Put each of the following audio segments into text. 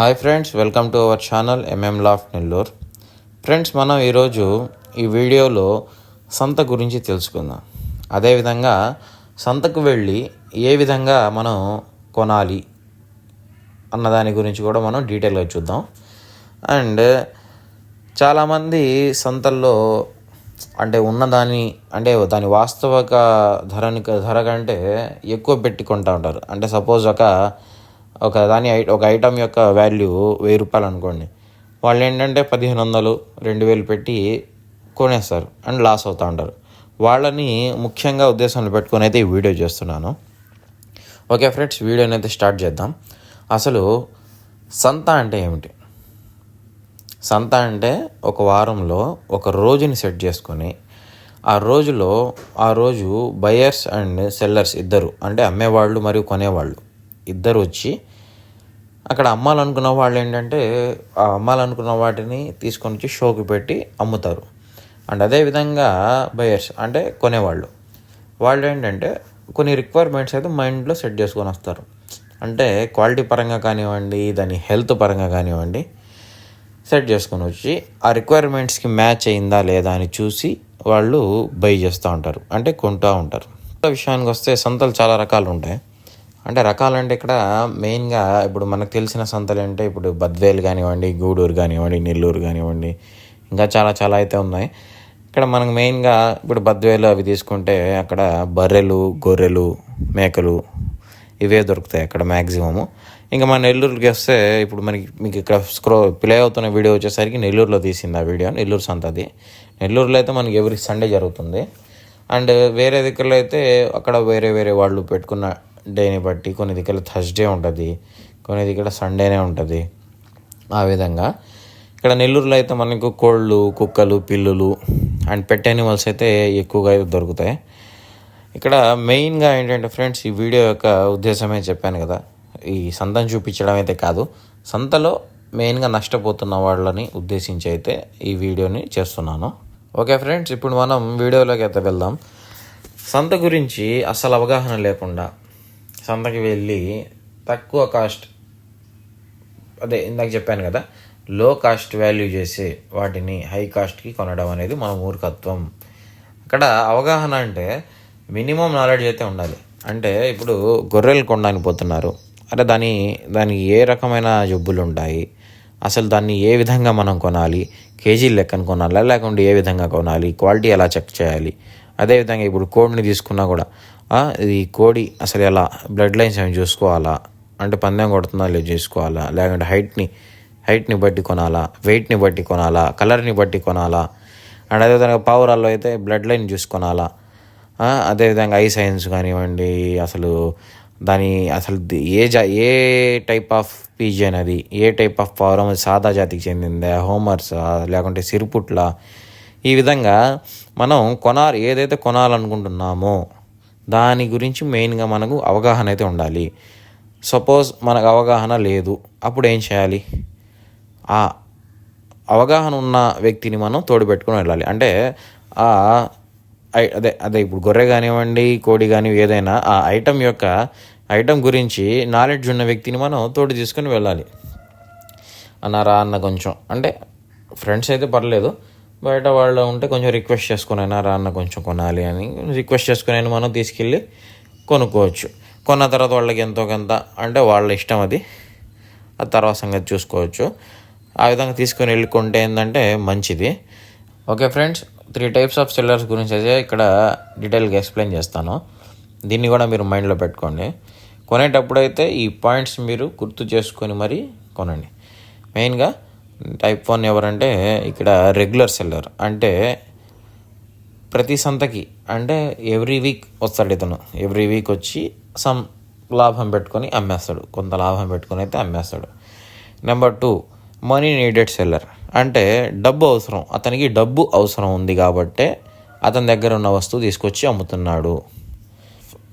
Hi friends welcome to our channel MM loft Nellore friends మనం ఈరోజు ఈ వీడియోలో సంత గురించి తెలుసుకుందాం. అదేవిధంగా సంతకు వెళ్ళి ఏ విధంగా మనం కొనాలి అన్న దాని గురించి కూడా మనం డీటెయిల్గా చూద్దాం. అండ్ చాలామంది సంతల్లో అంటే ఉన్నదాని అంటే దాని వాస్తవిక ధరని ధర కంటే ఎక్కువ పెట్టుకుంటూ ఉంటారు. అంటే సపోజ్ ఒక ఒక దాని ఐ- ఒక ఐటమ్ యొక్క వాల్యూ వెయ్యి రూపాయలు అనుకోండి. వాళ్ళు ఏంటంటే పదిహేను వందలు రెండు వేలు పెట్టి కొనేస్తారు అండ్ లాస్ అవుతూ ఉంటారు. వాళ్ళని ముఖ్యంగా ఉద్దేశంలో పెట్టుకొని అయితే ఈ వీడియో చేస్తున్నాను. ఓకే ఫ్రెండ్స్ వీడియోని అయితే స్టార్ట్ చేద్దాం. అసలు సంత అంటే ఏమిటి? సంత అంటే ఒక వారంలో ఒక రోజుని సెట్ చేసుకొని ఆ రోజులో ఆ రోజు బయర్స్ అండ్ సెల్లర్స్ ఇద్దరు అంటే అమ్మేవాళ్ళు మరియు కొనేవాళ్ళు ఇద్దరు వచ్చి అక్కడ అమ్మాలనుకున్న వాళ్ళు ఏంటంటే ఆ అమ్మాలనుకున్న వాటిని తీసుకొని వచ్చి షోకి పెట్టి అమ్ముతారు. అండ్ అదేవిధంగా బయర్స్ అంటే కొనేవాళ్ళు. వాళ్ళు ఏంటంటే కొన్ని రిక్వైర్మెంట్స్ అయితే మైండ్లో సెట్ చేసుకొని వస్తారు. అంటే క్వాలిటీ పరంగా కానివ్వండి దాని హెల్త్ పరంగా కానివ్వండి సెట్ చేసుకొని వచ్చి ఆ రిక్వైర్మెంట్స్కి మ్యాచ్ అయిందా లేదా అని చూసి వాళ్ళు బై చేస్తూ ఉంటారు. అంటే కొంటూ ఉంటారు. విషయానికి వస్తే సంతలు చాలా రకాలు ఉంటాయి. అంటే రకాలంటే ఇక్కడ మెయిన్గా ఇప్పుడు మనకు తెలిసిన సంతలు అంటే ఇప్పుడు బద్వేలు కానివ్వండి గూడూరు కానివ్వండి నెల్లూరు కానివ్వండి ఇంకా చాలా చాలా అయితే ఉన్నాయి. ఇక్కడ మనకు మెయిన్గా ఇప్పుడు బద్వేలు అవి తీసుకుంటే అక్కడ బర్రెలు గొర్రెలు మేకలు ఇవే దొరుకుతాయి అక్కడ మ్యాక్సిమము ఇంకా మన నెల్లూరుకి వస్తే ఇప్పుడు మనకి మీకు ఇక్కడ స్క్రో ప్లే అవుతున్న వీడియో వచ్చేసరికి నెల్లూరులో తీసింది ఆ వీడియో నెల్లూరు సంతది నెల్లూరులో అయితే మనకి ఎవ్రీ సండే జరుగుతుంది. అండ్ వేరే దగ్గరలో అయితే అక్కడ వేరే వేరే వాళ్ళు పెట్టుకున్న డేని బట్టి కొన్ని దగ్గర థర్స్డే ఉంటుంది కొన్ని దగ్గర సండేనే ఉంటుంది. ఆ విధంగా ఇక్కడ నెల్లూరులో అయితే మనకు కోళ్ళు కుక్కలు పిల్లులు అండ్ పెట్ యానిమల్స్ అయితే ఎక్కువగా దొరుకుతాయి. ఇక్కడ మెయిన్గా ఏంటంటే ఫ్రెండ్స్ ఈ వీడియో యొక్క ఉద్దేశమే చెప్పాను కదా. ఈ సంతను చూపించడం అయితే కాదు సంతలో మెయిన్గా నష్టపోతున్న వాళ్ళని ఉద్దేశించి అయితే ఈ వీడియోని చేస్తున్నాను. ఓకే ఫ్రెండ్స్ ఇప్పుడు మనం వీడియోలోకి అయితే వెళ్దాం. సంత గురించి అసలు అవగాహన లేకుండా సంతకి వెళ్ళి తక్కువ కాస్ట్ అదే ఇందాక చెప్పాను కదా లో కాస్ట్ వాల్యూ చేసే వాటిని హై కాస్ట్కి కొనడం అనేది మన మూర్ఖత్వం. అక్కడ అవగాహన అంటే మినిమం నాలెడ్జ్ అయితే ఉండాలి. అంటే ఇప్పుడు గొర్రెలు కొనడానికి పోతున్నారు. అంటే దాని దానికి ఏ రకమైన జబ్బులు ఉంటాయి? అసలు దాన్ని ఏ విధంగా మనం కొనాలి? కేజీ లెక్కన కొనాలా? లేకుంటే ఏ విధంగా కొనాలి? క్వాలిటీ ఎలా చెక్ చేయాలి? అదేవిధంగా ఇప్పుడు కోడ్ని తీసుకున్నా కూడా ఇది కోడి అసలు ఎలా బ్లడ్ లైన్స్ ఏమైనా చూసుకోవాలా? అంటే పందెం కొడుతుందా లేదు చూసుకోవాలా? లేకుంటే హైట్ని హైట్ని బట్టి కొనాలా? వెయిట్ని బట్టి కొనాలా? కలర్ని బట్టి కొనాలా? అండ్ అదేవిధంగా పావురాల్లో అయితే బ్లడ్ లైన్ చూసుకోనాలా? అదేవిధంగా ఐ సైన్స్ కానివ్వండి అసలు దాని అసలు ఏ జా ఏ టైప్ ఆఫ్ పీజీ అనేది ఏ టైప్ ఆఫ్ పావురం అది సాదా జాతికి చెందిందా? హోమర్స్ లేకుంటే సిరుపుట్ల? ఈ విధంగా మనం కొనాలి ఏదైతే కొనాలనుకుంటున్నామో దాని గురించి మెయిన్గా మనకు అవగాహన అయితే ఉండాలి. సపోజ్ మనకు అవగాహన లేదు అప్పుడు ఏం చేయాలి? ఆ అవగాహన ఉన్న వ్యక్తిని మనం తోడుపెట్టుకుని వెళ్ళాలి. అంటే ఆ అదే అదే ఇప్పుడు గొర్రె కానివ్వండి కోడి కానీ ఏదైనా ఆ ఐటెం యొక్క ఐటెం గురించి నాలెడ్జ్ ఉన్న వ్యక్తిని మనం తోడు తీసుకుని వెళ్ళాలి. అన్నారా అన్న కొంచెం. అంటే ఫ్రెండ్స్ అయితే పర్లేదు బయట వాళ్ళు ఉంటే కొంచెం రిక్వెస్ట్ చేసుకుని అయినా రా అన్న కొంచెం కొనాలి అని రిక్వెస్ట్ చేసుకుని అయినా మనం తీసుకెళ్ళి కొనుక్కోవచ్చు. కొన్న తర్వాత వాళ్ళకి ఎంతో కొంత అంటే వాళ్ళ ఇష్టం అది. ఆ తర్వాత సంగతి చూసుకోవచ్చు. ఆ విధంగా తీసుకొని వెళ్ళి కొంటే ఏంటంటే మంచిది. Okay friends three types of sellers గురించి అయితే ఇక్కడ డీటెయిల్గా ఎక్స్ప్లెయిన్ చేస్తాను. దీన్ని కూడా మీరు మైండ్లో పెట్టుకోండి. కొనేటప్పుడు అయితే ఈ పాయింట్స్ మీరు గుర్తు చేసుకొని మరీ కొనండి. మెయిన్గా టైప్ వన్ ఎవరంటే ఇక్కడ రెగ్యులర్ సెల్లర్. అంటే ప్రతి సంతకి అంటే ఎవ్రీ వీక్ వస్తాడు ఇతను. ఎవ్రీ వీక్ వచ్చి సమ్ లాభం పెట్టుకొని అమ్మేస్తాడు. కొంత లాభం పెట్టుకొని అయితే అమ్మేస్తాడు. Number two money needed seller. అంటే డబ్బు అవసరం. అతనికి డబ్బు అవసరం ఉంది కాబట్టే అతని దగ్గర ఉన్న వస్తువు తీసుకొచ్చి అమ్ముతున్నాడు.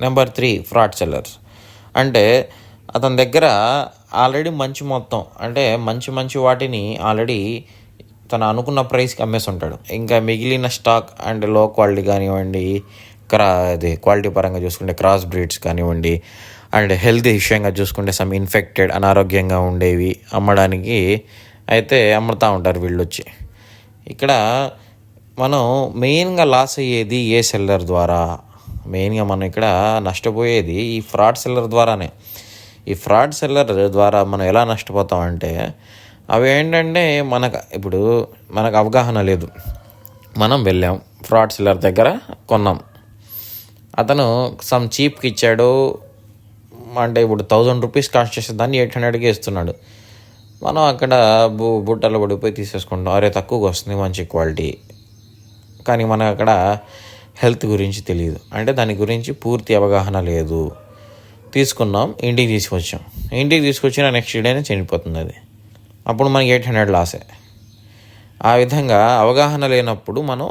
నెంబర్ త్రీ ఫ్రాడ్ సెల్లర్స్ అంటే అతని దగ్గర ఆల్రెడీ మంచి మొత్తం. అంటే మంచి మంచి వాటిని ఆల్రెడీ తను అనుకున్న ప్రైస్కి అమ్మేసి ఉంటాడు ఇంకా మిగిలిన స్టాక్ అండ్లో క్వాలిటీ కానివ్వండి క్రా అది క్వాలిటీ పరంగా చూసుకుంటే క్రాస్ బ్రీడ్స్ కానివ్వండి అండ్ హెల్త్ విషయంగా చూసుకుంటే సమ్ ఇన్ఫెక్టెడ్ అనారోగ్యంగా ఉండేవి అమ్మడానికి అయితే అమ్ముతూ ఉంటారు వీళ్ళు వచ్చి ఇక్కడ మనం మెయిన్గా లాస్ అయ్యేది ఏ సెల్లర్ ద్వారా? మెయిన్గా మనం ఇక్కడ నష్టపోయేది ఈ ఫ్రాడ్ సెల్లర్ ద్వారానే. ఈ ఫ్రాడ్ సెల్లర్ ద్వారా మనం ఎలా నష్టపోతామంటే అవి ఏంటంటే మనకు ఇప్పుడు మనకు అవగాహన లేదు. మనం వెళ్ళాం ఫ్రాడ్ సెల్లర్ దగ్గర కొన్నాం. అతను సమ్ చీప్కి ఇచ్చాడు అంటే ఇప్పుడు థౌజండ్ రూపీస్ కాస్ట్ చేసే దాన్ని ఎయిట్ హండ్రెడ్కి ఇస్తున్నాడు. మనం అక్కడ బు బుట్టలు పడిపోయి తీసేసుకుంటాం అరే తక్కువగా వస్తుంది మంచి క్వాలిటీ. కానీ మనకు అక్కడ హెల్త్ గురించి తెలియదు. అంటే దాని గురించి పూర్తి అవగాహన లేదు. తీసుకున్నాం ఇంటికి తీసుకొచ్చాం. ఇంటికి తీసుకొచ్చిన నెక్స్ట్ డేనే చనిపోతుంది అది. అప్పుడు మనకి ఎయిట్ హండ్రెడ్ లాసే ఆ విధంగా అవగాహన లేనప్పుడు మనం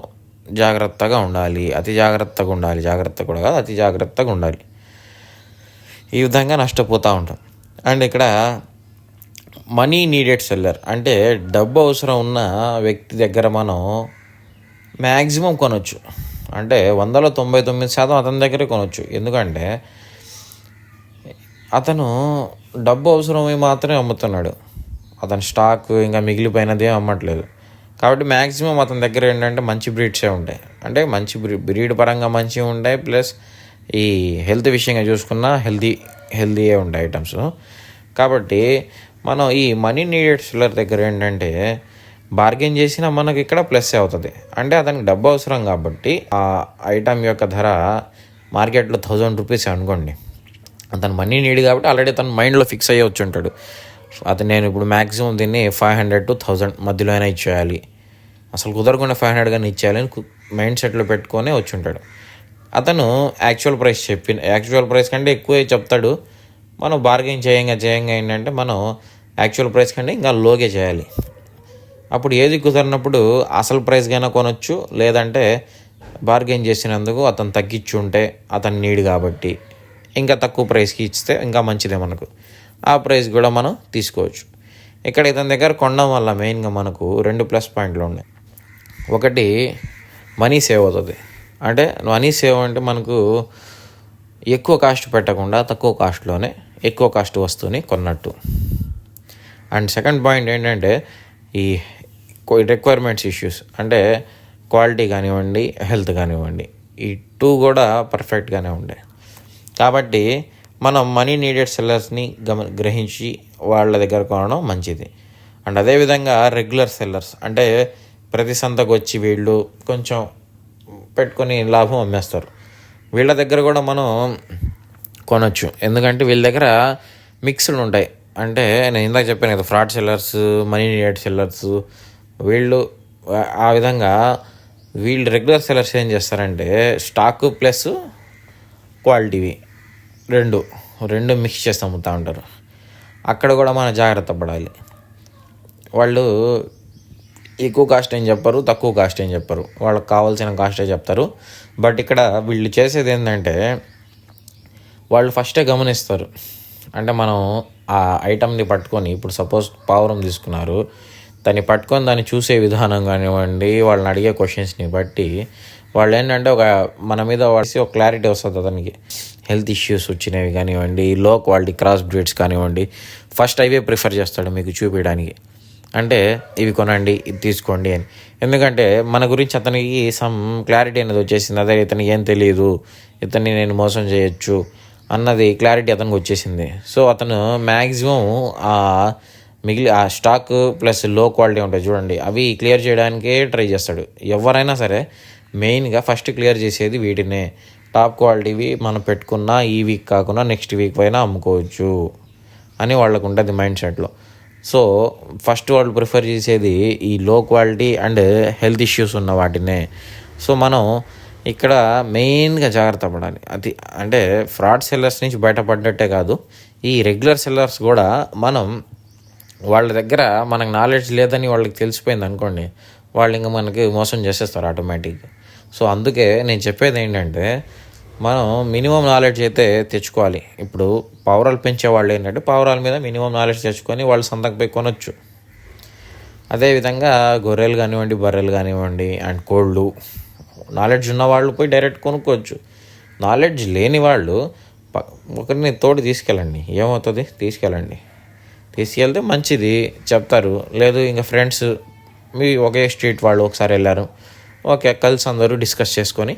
జాగ్రత్తగా ఉండాలి. అతి జాగ్రత్తగా ఉండాలి. జాగ్రత్త కూడా కాదు అతి జాగ్రత్తగా ఉండాలి. ఈ విధంగా నష్టపోతూ ఉంటాం. అండ్ ఇక్కడ మనీ నీడెడ్ సెల్లర్ అంటే డబ్బు అవసరం ఉన్న వ్యక్తి దగ్గర మనం మ్యాక్సిమం కొనవచ్చు అంటే వందలో తొంభై తొమ్మిది శాతం అతని దగ్గరే కొనవచ్చు ఎందుకంటే అతను డబ్బు అవసరమై మాత్రమే అమ్ముతున్నాడు. అతని స్టాక్ ఇంకా మిగిలిపోయినది అమ్మట్లేదు. కాబట్టి మ్యాక్సిమం అతని దగ్గర ఏంటంటే మంచి బ్రీడ్సే ఉంటాయి. అంటే మంచి బ్రీ బ్రీడ్ పరంగా మంచివి ఉంటాయి ప్లస్ ఈ హెల్త్ విషయంగా చూసుకున్నా హెల్దీ హెల్దీయే ఉంటాయి ఐటమ్స్ కాబట్టి మనం ఈ మనీ నీడెడ్ సెల్లర్ దగ్గర ఏంటంటే బార్గెన్ చేసినా మనకి ఇక్కడ ప్లస్ అవుతుంది. అంటే అతనికి డబ్బు అవసరం కాబట్టి ఆ ఐటమ్ యొక్క ధర మార్కెట్లో థౌజండ్ రూపీస్ అనుకోండి. అతను మనీ నీడ్ కాబట్టి ఆల్రెడీ తన మైండ్లో ఫిక్స్ అయ్యి వచ్చి ఉంటాడు. అతను నేను ఇప్పుడు మ్యాక్సిమం దీన్ని ఫైవ్ హండ్రెడ్ టు థౌజండ్ మధ్యలో అయినా ఇచ్చేయాలి. అసలు కుదరకుండా ఫైవ్ హండ్రెడ్ కానీ ఇచ్చేయాలని మైండ్ సెట్లో పెట్టుకొని వచ్చి ఉంటాడు. అతను యాక్చువల్ ప్రైస్ చెప్పిన యాక్చువల్ ప్రైస్ కంటే ఎక్కువే చెప్తాడు? మనం బార్గెన్ చేయంగా చేయంగా ఏంటంటే మనం యాక్చువల్ ప్రైస్ కంటే ఇంకా లోగే చేయాలి. అప్పుడు ఏది కుదరినప్పుడు అసలు ప్రైస్కైనా కొనొచ్చు లేదంటే బార్గెన్ చేసినందుకు అతను తగ్గించి ఉంటే అతని నీడ్ కాబట్టి. ఇంకా తక్కువ ప్రైస్కి ఇస్తే ఇంకా మంచిదే మనకు. ఆ ప్రైస్ కూడా మనం తీసుకోవచ్చు. ఇక్కడ ఇతని దగ్గర కొనడం వల్ల మెయిన్గా మనకు రెండు ప్లస్ పాయింట్లు ఉన్నాయి. ఒకటి మనీ సేవ్ అవుతుంది. అంటే మనీ సేవ్ అంటే మనకు ఎక్కువ కాస్ట్ పెట్టకుండా తక్కువ కాస్ట్లోనే ఎక్కువ కాస్ట్ వస్తువుని కొన్నట్టు. అండ్ సెకండ్ పాయింట్ ఏంటంటే ఈ రిక్వైర్మెంట్స్ ఇష్యూస్. అంటే క్వాలిటీ కానివ్వండి హెల్త్ కానివ్వండి ఈ టూ కూడా పర్ఫెక్ట్గానే ఉండే. కాబట్టి మనం మనీ నీడెడ్ సెల్లర్స్ని గమ గ్రహించి వాళ్ళ దగ్గర కొనడం మంచిది. అండ్ అదేవిధంగా రెగ్యులర్ సెల్లర్స్ అంటే ప్రతి సంతకు వచ్చి వీళ్ళు కొంచెం పెట్టుకొని లాభం అమ్మేస్తారు. వీళ్ళ దగ్గర కూడా మనం కొనొచ్చు. ఎందుకంటే వీళ్ళ దగ్గర మిక్స్డ్ ఉంటాయి. అంటే నేను ఇందాక చెప్పాను కదా fraud sellers money needed sellers వీళ్ళు ఆ- విధంగా వీళ్ళు రెగ్యులర్ సెల్లర్స్ ఏం చేస్తారంటే స్టాక్ ప్లస్ క్వాలిటీవి. రెండు రెండు మిక్స్ చేసి అమ్ముతూ ఉంటారు అక్కడ కూడా మనం జాగ్రత్త పడాలి. వాళ్ళు ఎక్కువ కాస్ట్ ఏం చెప్పరు తక్కువ కాస్ట్ ఏం చెప్పరు. వాళ్ళకి కావాల్సిన కాస్టే చెప్తారు. బట్ ఇక్కడ వీళ్ళు చేసేది ఏంటంటే వాళ్ళు ఫస్టే గమనిస్తారు. అంటే మనం ఆ ఐటమ్ని పట్టుకొని ఇప్పుడు సపోజ్ పావురం తీసుకున్నారు. దాన్ని పట్టుకొని దాన్ని చూసే విధానం కానివ్వండి వాళ్ళని అడిగే క్వశ్చన్స్ని బట్టి వాళ్ళు ఏంటంటే ఒక మన మీద వాడిసి ఒక క్లారిటీ వస్తుంది అతనికి. హెల్త్ ఇష్యూస్ వచ్చినవి కానివ్వండి లో క్వాలిటీ క్రాస్ బ్రీడ్స్ కానివ్వండి ఫస్ట్ అవే ప్రిఫర్ చేస్తాడు మీకు చూపించడానికి. అంటే ఇవి కొనండి ఇది తీసుకోండి అని. ఎందుకంటే మన గురించి అతనికి సమ్ క్లారిటీ అనేది వచ్చేసింది. అదే ఇతనికి ఏం తెలియదు ఇతన్ని నేను మోసం చేయొచ్చు అన్నది క్లారిటీ అతనికి వచ్చేసింది. సో అతను మ్యాక్సిమం ఆ మిగిలి ఆ స్టాక్ ప్లస్లో క్వాలిటీ ఉంటాయి చూడండి. అవి క్లియర్ చేయడానికే ట్రై చేస్తాడు. ఎవరైనా సరే మెయిన్గా ఫస్ట్ క్లియర్ చేసేది వీటినే టాప్ క్వాలిటీవి మనం పెట్టుకున్న ఈ వీక్ కాకుండా నెక్స్ట్ వీక్ పైన అమ్ముకోవచ్చు అని వాళ్ళకు ఉంటుంది మైండ్ సెట్లో సో ఫస్ట్ వాళ్ళు ప్రిఫర్ చేసేది ఈ లో క్వాలిటీ అండ్ హెల్త్ ఇష్యూస్ ఉన్న వాటినే. సో మనం ఇక్కడ మెయిన్గా జాగ్రత్త పడాలి. అది అంటే ఫ్రాడ్ సెల్లర్స్ నుంచి బయటపడ్డట్టే కాదు. ఈ రెగ్యులర్ సెల్లర్స్ కూడా మనం వాళ్ళ దగ్గర మనకు నాలెడ్జ్ లేదని వాళ్ళకి తెలిసిపోయింది అనుకోండి వాళ్ళు ఇంకా మనకి మోసం చేసేస్తారు ఆటోమేటిక్గా సో అందుకే నేను చెప్పేది ఏంటంటే మనం మినిమం నాలెడ్జ్ అయితే తెచ్చుకోవాలి. ఇప్పుడు పావురాలు పెంచే వాళ్ళు ఏంటంటే పావురాల మీద మినిమం నాలెడ్జ్ తెచ్చుకొని వాళ్ళు సంతకు పోయి కొనొచ్చు. అదేవిధంగా గొర్రెలు కానివ్వండి బర్రెలు కానివ్వండి అండ్ కోళ్ళు నాలెడ్జ్ ఉన్న వాళ్ళు పోయి డైరెక్ట్ కొనుక్కోవచ్చు. నాలెడ్జ్ లేని వాళ్ళు ఒకరిని తోడు తీసుకెళ్ళండి. ఏమవుతుంది? తీసుకెళ్ళండి. తీసుకెళ్తే మంచిది చెప్తారు. లేదు ఇంకా ఫ్రెండ్స్ మీ ఒకే స్ట్రీట్ వాళ్ళు ఒకసారి వెళ్ళారు. ఓకే కలిసి అందరూ డిస్కస్ చేసుకొని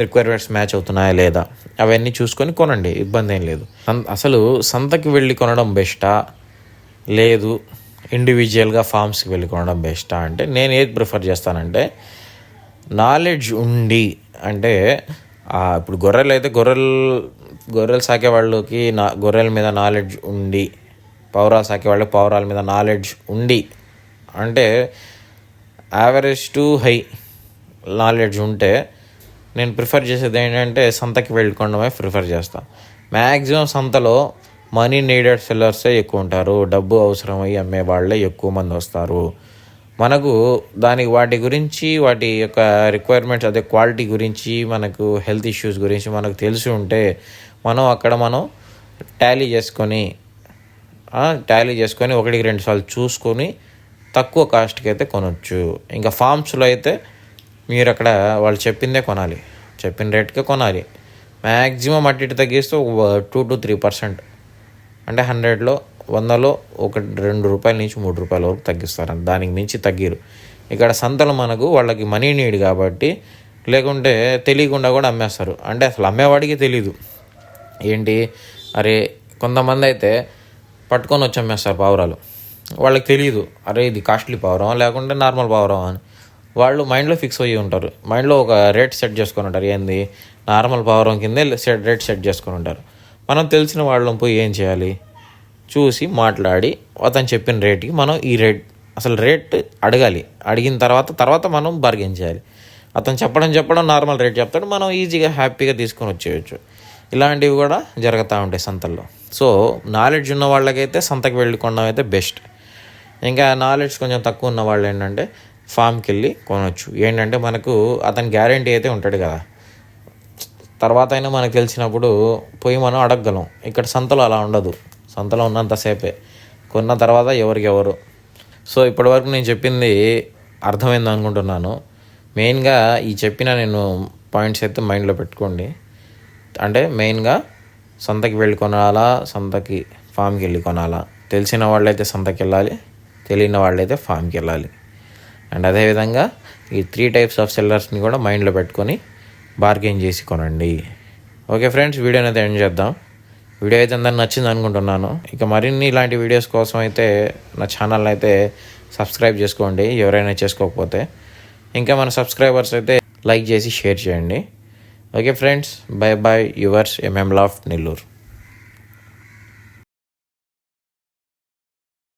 రిక్వైర్మెంట్స్ మ్యాచ్ అవుతున్నాయా లేదా అవన్నీ చూసుకొని కొనండి ఇబ్బంది ఏం లేదు. అసలు సంతకి వెళ్ళి కొనడం బెస్టా? లేదు ఇండివిజువల్గా ఫామ్స్కి వెళ్ళి కొనడం బెస్టా అంటే నేను ఏది ప్రిఫర్ చేస్తానంటే నాలెడ్జ్ ఉండి అంటే ఇప్పుడు గొర్రెలు అయితే గొర్రెలు గొర్రెలు సాకే వాళ్ళకి నా గొర్రెల మీద నాలెడ్జ్ ఉండి పౌరాలు సాకే వాళ్ళకి పౌరాల మీద నాలెడ్జ్ ఉండి అంటే యావరేజ్ టు హై నాలెడ్జ్ ఉంటే నేను ప్రిఫర్ చేసేది ఏంటంటే సంతకి వెళ్ళుకోవడమే ప్రిఫర్ చేస్తాను మ్యాక్సిమం సంతలో మనీ నీడెడ్ సెల్లర్సే ఎక్కువ ఉంటారు. డబ్బు అవసరమై అమ్మే వాళ్ళే ఎక్కువ మంది వస్తారు. మనకు దానికి వాటి గురించి వాటి యొక్క రిక్వైర్మెంట్స్ అదే క్వాలిటీ గురించి మనకు హెల్త్ ఇష్యూస్ గురించి మనకు తెలిసి ఉంటే మనం అక్కడ మనం టాలీ చేసుకొని టాలీ చేసుకొని ఒకటికి రెండు సార్లు చూసుకొని తక్కువ కాస్ట్కి అయితే కొనవచ్చు ఇంకా ఫామ్స్లో అయితే మీరు అక్కడ వాళ్ళు చెప్పిందే కొనాలి. చెప్పిన రేట్కే కొనాలి. మ్యాక్సిమం అటు ఇటు తగ్గిస్తే టూ టు త్రీ పర్సెంట్. అంటే హండ్రెడ్లో వందలో ఒక రెండు రూపాయల నుంచి మూడు రూపాయల వరకు తగ్గిస్తారు. దానికి మించి తగ్గిరు. ఇక్కడ సంతలు మనకు వాళ్ళకి మనీ నీడ్ కాబట్టి లేకుంటే తెలియకుండా కూడా అమ్మేస్తారు. అంటే అసలు అమ్మేవాడికి తెలీదు. ఏంటి? అరే కొంతమంది అయితే పట్టుకొని వచ్చి అమ్మేస్తారు పావురాలు. వాళ్ళకి తెలియదు అరే ఇది కాస్ట్లీ పావురం లేకుంటే నార్మల్ పావురం అని. వాళ్ళు మైండ్లో ఫిక్స్ అయ్యి ఉంటారు. మైండ్లో ఒక రేట్ సెట్ చేసుకొని ఉంటారు. ఏంది? నార్మల్ పవర్ కిందే సెట్ రేట్ సెట్ చేసుకొని ఉంటారు. మనం తెలిసిన వాళ్ళని పోయి ఏం చేయాలి? చూసి మాట్లాడి అతను చెప్పిన రేట్కి మనం ఈ రేట్ అసలు రేట్ అడగాలి. అడిగిన తర్వాత తర్వాత మనం బార్గెన్ చేయాలి. అతను చెప్పడం చెప్పడం నార్మల్ రేట్ చెప్తాడు. మనం ఈజీగా హ్యాపీగా తీసుకొని వచ్చేయచ్చు. ఇలాంటివి కూడా జరుగుతూ ఉంటాయి సంతల్లో. సో నాలెడ్జ్ ఉన్న వాళ్ళకైతే సంతకి వెళ్ళి కొనడం అయితే బెస్ట్ ఇంకా నాలెడ్జ్ కొంచెం తక్కువ ఉన్న వాళ్ళు ఏంటంటే ఫామ్కి వెళ్ళి కొనవచ్చు ఏంటంటే మనకు అతని గ్యారంటీ అయితే ఉంటాడు కదా. తర్వాత అయినా మనకు తెలిసినప్పుడు పోయి మనం అడగగలం. ఇక్కడ సంతలో అలా ఉండదు. సంతలో ఉన్నంతసేపే కొన్న తర్వాత ఎవరికెవరు. సో ఇప్పటివరకు నేను చెప్పింది అర్థమైంది అనుకుంటున్నాను. మెయిన్గా ఈ చెప్పిన నేను పాయింట్స్ అయితే మైండ్లో పెట్టుకోండి. అంటే మెయిన్గా సంతకి వెళ్ళి కొనాలా సంతకి ఫామ్కి వెళ్ళి కొనాలా? తెలిసిన వాళ్ళైతే సంతకి వెళ్ళాలి తెలియని వాళ్ళైతే ఫామ్కి వెళ్ళాలి అండ్ అదేవిధంగా ఈ త్రీ టైప్స్ ఆఫ్ సెల్లర్స్ని కూడా మైండ్లో పెట్టుకొని బార్గెయిన్ చేసి కొనండి. ఓకే ఫ్రెండ్స్ వీడియోని అయితే ఎండ్ చేద్దాం. వీడియో అయితే అందరు నచ్చింది అనుకుంటున్నాను. ఇక మరిన్ని ఇలాంటి వీడియోస్ కోసం అయితే నా ఛానల్ అయితే సబ్స్క్రైబ్ చేసుకోండి. ఎవరైనా చేసుకోకపోతే ఇంకా మన సబ్స్క్రైబర్స్ అయితే లైక్ చేసి షేర్ చేయండి. Okay friends bye bye yours MM loft Nellore